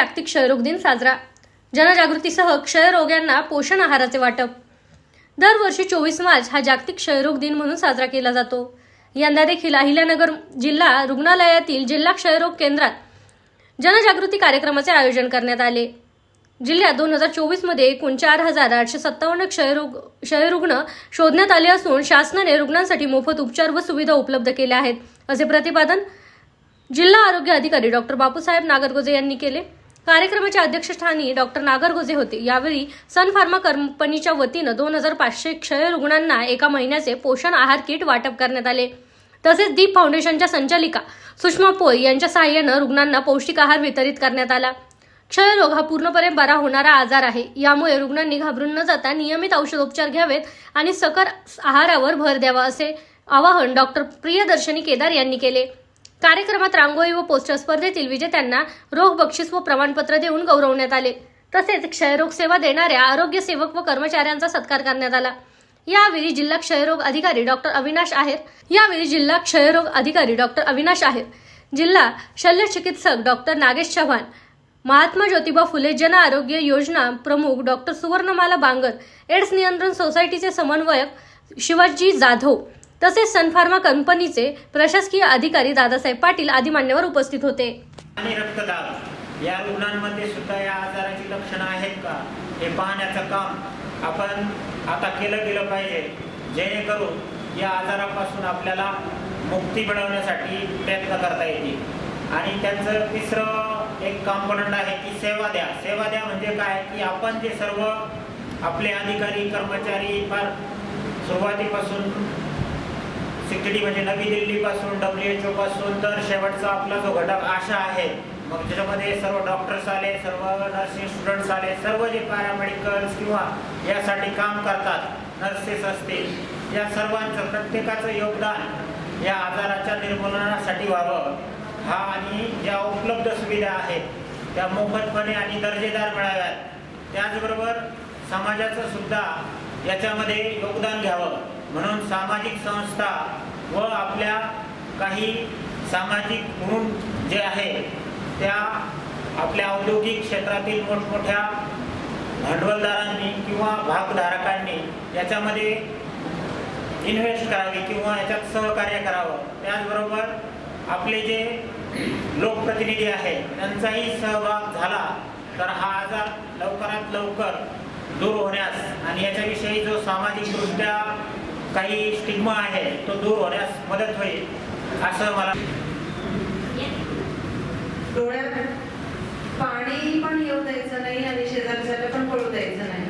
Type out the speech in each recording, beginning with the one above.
जागतिक क्षयरोग दिन साजरा. जनजागृतीसह क्षयरोग्यांना पोषण आहाराचे वाटप. दरवर्षी चोवीस मार्च हा जागतिक क्षयरोग दिन म्हणून साजरा केला जातो. यंदा देखील अहिल्यानगर जिल्हा रुग्णालयातील जिल्हा क्षयरोग केंद्रात जनजागृती कार्यक्रमाचे आयोजन करण्यात आले. जिल्ह्यात दोन हजार चोवीसमध्ये एकूण चार हजार आठशे सत्तावन्न क्षयरोग क्षयरुग्ण शोधण्यात आले असून शासनाने रुग्णांसाठी मोफत उपचार व सुविधा उपलब्ध केल्या आहेत असे प्रतिपादन जिल्हा आरोग्य अधिकारी डॉक्टर बापूसाहेब नागरगोजे यांनी केले. कार्यक्रमाच्या अध्यक्षस्थानी डॉक्टर नागरगोजे होते. यावेळी सन फार्मा कंपनीच्या वतीनं दोन हजार पाचशे क्षयरुग्णांना एका महिन्याचे पोषण आहार किट वाटप करण्यात आले. तसेच दीप फाउंडेशनच्या संचालिका सुषमा पोय यांच्या सहाय्यानं रुग्णांना पौष्टिक आहार वितरित करण्यात आला. क्षयरोग हा पूर्णपणे बरा होणारा आजार आहे. यामुळे रुग्णांनी घाबरून न जाता नियमित औषधोपचार घ्यावेत आणि सकर आहारावर भर द्यावा असे आवाहन डॉक्टर प्रियदर्शनी केदार यांनी केले. कार्यक्रमात रांगोळी व पोस्टर स्पर्धेतील विजेत्यांना रोख बक्षीस व प्रमाणपत्र देऊन गौरवण्यात आले. तसेच क्षयरोग सेवा देणाऱ्या आरोग्य सेवक व कर्मचाऱ्यांचा सत्कार करण्यात आला. यावेळी जिल्हा क्षयरोग अधिकारी डॉक्टर अविनाश आहेर यावेळी जिल्हा क्षयरोग अधिकारी डॉक्टर अविनाश आहेर जिल्हा शल्य चिकित्सक डॉक्टर नागेश चव्हाण महात्मा ज्योतिबा फुले जन आरोग्य योजना प्रमुख डॉक्टर सुवर्णमाला बांगर एड्स नियंत्रण सोसायटीचे समन्वयक शिवाजी जाधव तसेच सनफार्मा कंपनीचे प्रशासकीय अधिकारी दादासाहेब पाटील आदी मान्यवर उपस्थित होते. आणि रक्तदाब या रुग्णांमध्ये सुद्धा या आजाराची लक्षणं आहेत का? हे पाहण्याचं काम आपण आता केलं गेलं पाहिजे. जेणेकरून या आजारापासून आपल्याला मुक्ती मिळवण्यासाठी प्रयत्न करता येतील. आणि त्यांचं तिसरं एक कॉम्पोनंट आहे की सेवा द्या. सेवा द्या म्हणजे काय? की आपण जे सर्व आपले अधिकारी कर्मचारी फार सुरुवातीपासून सिक्युरिटी म्हणजे नवी दिल्लीपासून डब्ल्यू एच पासून तर शेवटचा आपला जो घटक आशा आहे मग त्याच्यामध्ये सर्व डॉक्टर्स आले सर्व नर्सिंग स्टुडंट्स आले सर्व जे पॅरामेडिकल्स किंवा यासाठी काम करतात नर्सेस असतील या सर्वांचं प्रत्येकाचं योगदान या आजाराच्या निर्मूलनासाठी व्हावं. हा आणि ज्या उपलब्ध सुविधा आहेत त्या मोफतपणे आणि दर्जेदार मिळाव्यात. त्याचबरोबर समाजाचं सुद्धा याच्यामध्ये योगदान घ्यावं. म्हणून सामाजिक संस्था व आपल्या काही सामाजिक गुण जे आहे त्या आपल्या औद्योगिक क्षेत्रातील मोठमोठ्या भांडवलदारांनी किंवा भागधारकांनी याच्यामध्ये इन्व्हेस्ट करावी किंवा याच्यात सहकार्य करावं. त्याचबरोबर आपले जे लोकप्रतिनिधी आहेत त्यांचाही सहभाग झाला तर हा आजार लवकरात लवकर दूर होण्यास आणि याच्याविषयी जो सामाजिकदृष्ट्या काही स्टिग्मा आहे तो दूर होण्यास मदत होईल असं मला डोळ्यात पाणी पण येऊ द्यायचं नाही आणि शेजारच्याला पण पळू द्यायचं नाही.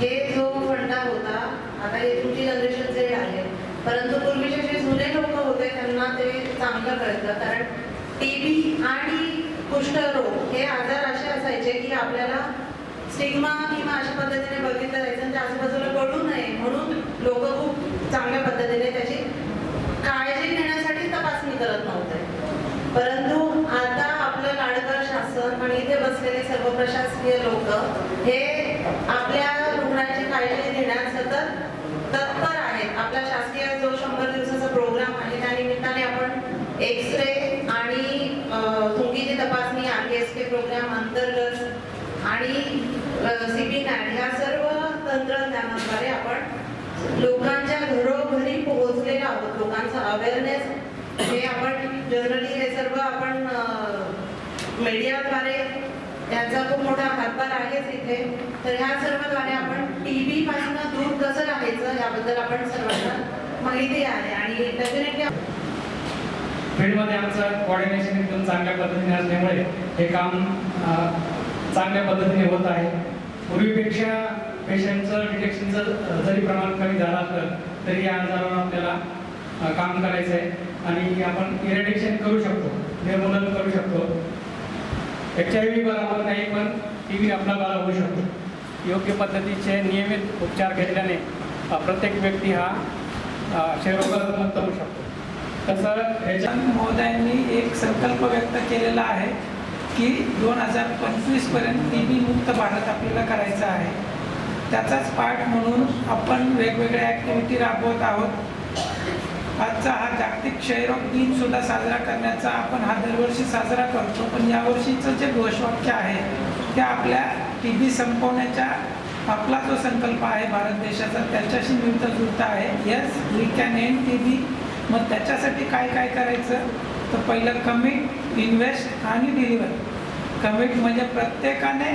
हे जो फंडा होता आता हे तुमची जनरेशन जे आहे परंतु पूर्वीचे जे जुने लोक होते त्यांना ते चांगलं कळतं. कारण टीबी आणि कुष्ठरोग हे आजार असे असायचे की आपल्याला स्टिग्मा किंवा अशा पद्धतीने बघितलं जायचं आणि त्या आजूबाजूला पडू नये म्हणून लोक खूप चांगल्या पद्धतीने त्याची काळजी घेण्यासाठी तपासणी करत नव्हते. परंतु आता आपलं लाडकर शासन आणि इथे बसलेले सर्व प्रशासकीय लोक हे आपल्या रुग्णाची काळजी घेण्यात सतत तत्पर आहेत. आपला शासकीय जो शंभर दिवसाचा प्रोग्राम आहे त्या निमित्ताने आपण एक्स रे आणि अं, थुंकीची तपासणी R K S K program अंतर्गत आणि सीबी नॅट ह्या सर्व प्रकारे आपण लोकांच्या घरोघरी पोहोचलेलो आहोत. लोकांचा अवेअरनेस हे आपण जनरली हे सर्व आपण मीडियाद्वारे त्यांचा खूप मोठा हातभार आहेच इथे. तर ह्या सर्वद्वारे आपण टीबी पासून दूर कसं राहायचं याबद्दल आपण सर्वांना माहिती आहे. आणि डेफिनेटली फील्डमध्ये आमचं कॉर्डिनेशन एकदम चांगल्या पद्धतीने असल्यामुळे हे काम चांगल्या पद्धतीने होत आहे. पूर्वीपेक्षा पेशंटचं डिटेक्शनचं जरी प्रमाण कमी झालं असलं तरी या आजारावर आपल्याला काम करायचं आहे आणि आपण इरेडिक्शन करू शकतो निर्मूलन करू शकतो. एच आय व्ही बरा होत नाही पण टी व्ही आपला बरा होऊ शकतो. योग्य पद्धतीचे नियमित उपचार घेतल्याने प्रत्येक व्यक्ती हा अं, क्षयरोगात होऊ शकतो. तसं ह्याच्या महोदयांनी एक संकल्प व्यक्त केलेला आहे की दोन हजार पंचवीसपर्यंत टी व्ही मुक्त भारत आपल्याला करायचा आहे. त्याचाच पार्ट म्हणून आपण वेगवेगळ्या ॲक्टिव्हिटी राबवत आहोत. आजचा हा जागतिक क्षयरोग दिन सुद्धा साजरा करण्याचा आपण हा दरवर्षी साजरा करतो. पण यावर्षीचं जे घोषवाक्य आहे ते आपल्या टी बी संपवण्याच्या आपला जो संकल्प आहे भारत देशाचा त्याच्याशी मिळता जुळता आहे. Yes we can end T B मग त्याच्यासाठी काय काय करायचं? तर पहिलं कमिट इन्व्हेस्ट आणि डिलिव्हर कमिट म्हणजे प्रत्येकाने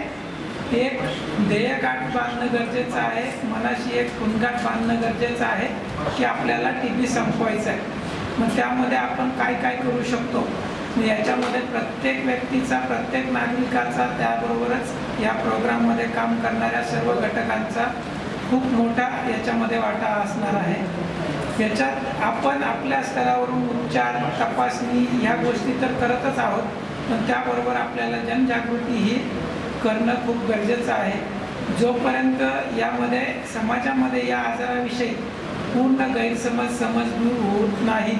एक ध्येयगाठ बांधणं गरजेचं आहे. मनाशी एक खुणगाठ बांधणं गरजेचं आहे की आपल्याला टी बी संपवायचा आहे. मग त्यामध्ये आपण काय काय करू शकतो? याच्यामध्ये प्रत्येक व्यक्तीचा प्रत्येक नागरिकाचा त्याबरोबरच या प्रोग्राममध्ये काम करणाऱ्या सर्व घटकांचा खूप मोठा याच्यामध्ये वाटा असणार आहे. याच्यात आपण आपल्या स्तरावरून उपचार तपासणी ह्या गोष्टी तर करतच आहोत. पण त्याबरोबर आपल्याला जनजागृती ही करणं खूप गरजेचं आहे. जोपर्यंत यामध्ये समाजामध्ये या आजाराविषयी पूर्ण गैरसमज समज दूर होत नाही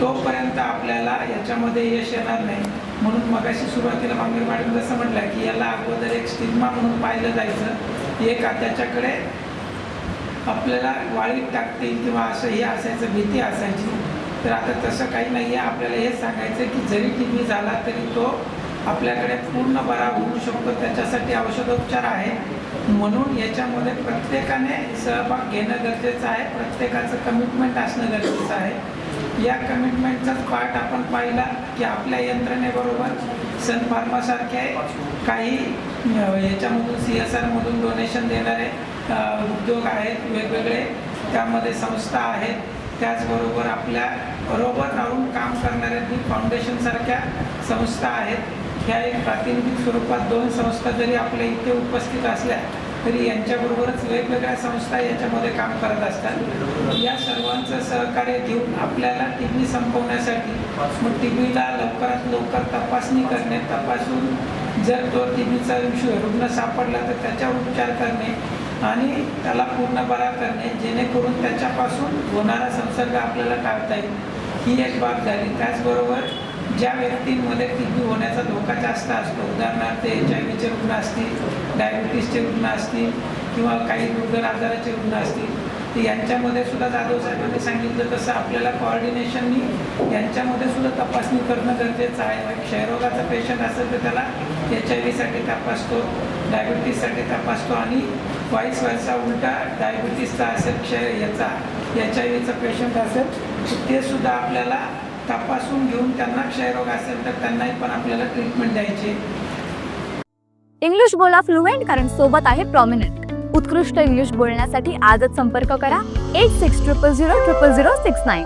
तोपर्यंत आपल्याला याच्यामध्ये यश येणार नाही. म्हणून मगाशी सुरुवातीला मांगेर मॅडम जसं म्हटलं की याला अगोदर एक स्टिग्मा म्हणून पाहिलं जायचं. एक त्याच्याकडे आपल्याला वाळीत टाकतील किंवा असं हे असायचं भीती असायची. तर आता तसं काही नाही आहे आपल्याला हे सांगायचं की जरी टी झाला तरी तो आपल्याकडे पूर्ण बरा होऊ शकतो. त्याच्यासाठी औषधोपचार आहे म्हणून याच्यामध्ये प्रत्येकाने सहभाग घेणं गरजेचं आहे. प्रत्येकाचं कमिटमेंट असणं गरजेचं आहे. या कमिटमेंटचाच पार्ट आपण पाहिला की आपल्या यंत्रणेबरोबर सन फार्मासारखे काही याच्यामधून सी एस आरमधून डोनेशन देणारे उद्योग आहेत वेगवेगळे. त्यामध्ये संस्था आहेत. त्याचबरोबर आपल्या बरोबर राहून काम करणाऱ्या फाउंडेशनसारख्या संस्था आहेत ह्या एक प्रातिनिधिक स्वरूपात दोन संस्था जरी आपल्या इथे उपस्थित असल्या तरी यांच्याबरोबरच वेगवेगळ्या संस्था याच्यामध्ये काम करत असतात. या सर्वांचं सहकार्य घेऊन आपल्याला टी व्ही संपवण्यासाठी मग टी व्हीला लवकरात लवकर तपासणी करणे तपासून जर तो टी बीचा रुग्ण सापडला तर त्याच्यावर उपचार करणे आणि त्याला पूर्ण बरा करणे जेणेकरून त्याच्यापासून होणारा संसर्ग आपल्याला टाळता येईल. ही एक बाब झाली. त्याचबरोबर ज्या व्यक्तींमध्ये टी होण्याचा धोका जास्त असतो उदाहरणार्थ एच आय व्हीचे रुग्ण असतील डायबिटीसचे रुग्ण असतील किंवा काही दुर्धर आजाराचे रुग्ण असतील तर यांच्यामध्ये सुद्धा जाधव साहेबांनी सांगितलं तसं आपल्याला कॉर्डिनेशननी यांच्यामध्ये सुद्धा तपासणी करणं गरजेचं आहे. क्षयरोगाचा पेशंट असेल तर त्याला एच आय व्हीसाठी तपासतो डायबिटीससाठी तपासतो आणि वाईस वर्षा उलटा डायबिटीसचा असेल क्षय याचा एच आय व्हीचा पेशंट असेल ते सुद्धा आपल्याला तपासून घेऊन त्यांना क्षयरोग असेल तर त्यांनाही पण आपल्याला ट्रीटमेंट द्यायची इंग्लिश बोला फ्लुएंट कारण सोबत आहे प्रॉमिनंट उत्कृष्ट इंग्लिश बोलण्यासाठी आजच संपर्क करा. Eight six triple zero triple zero six nine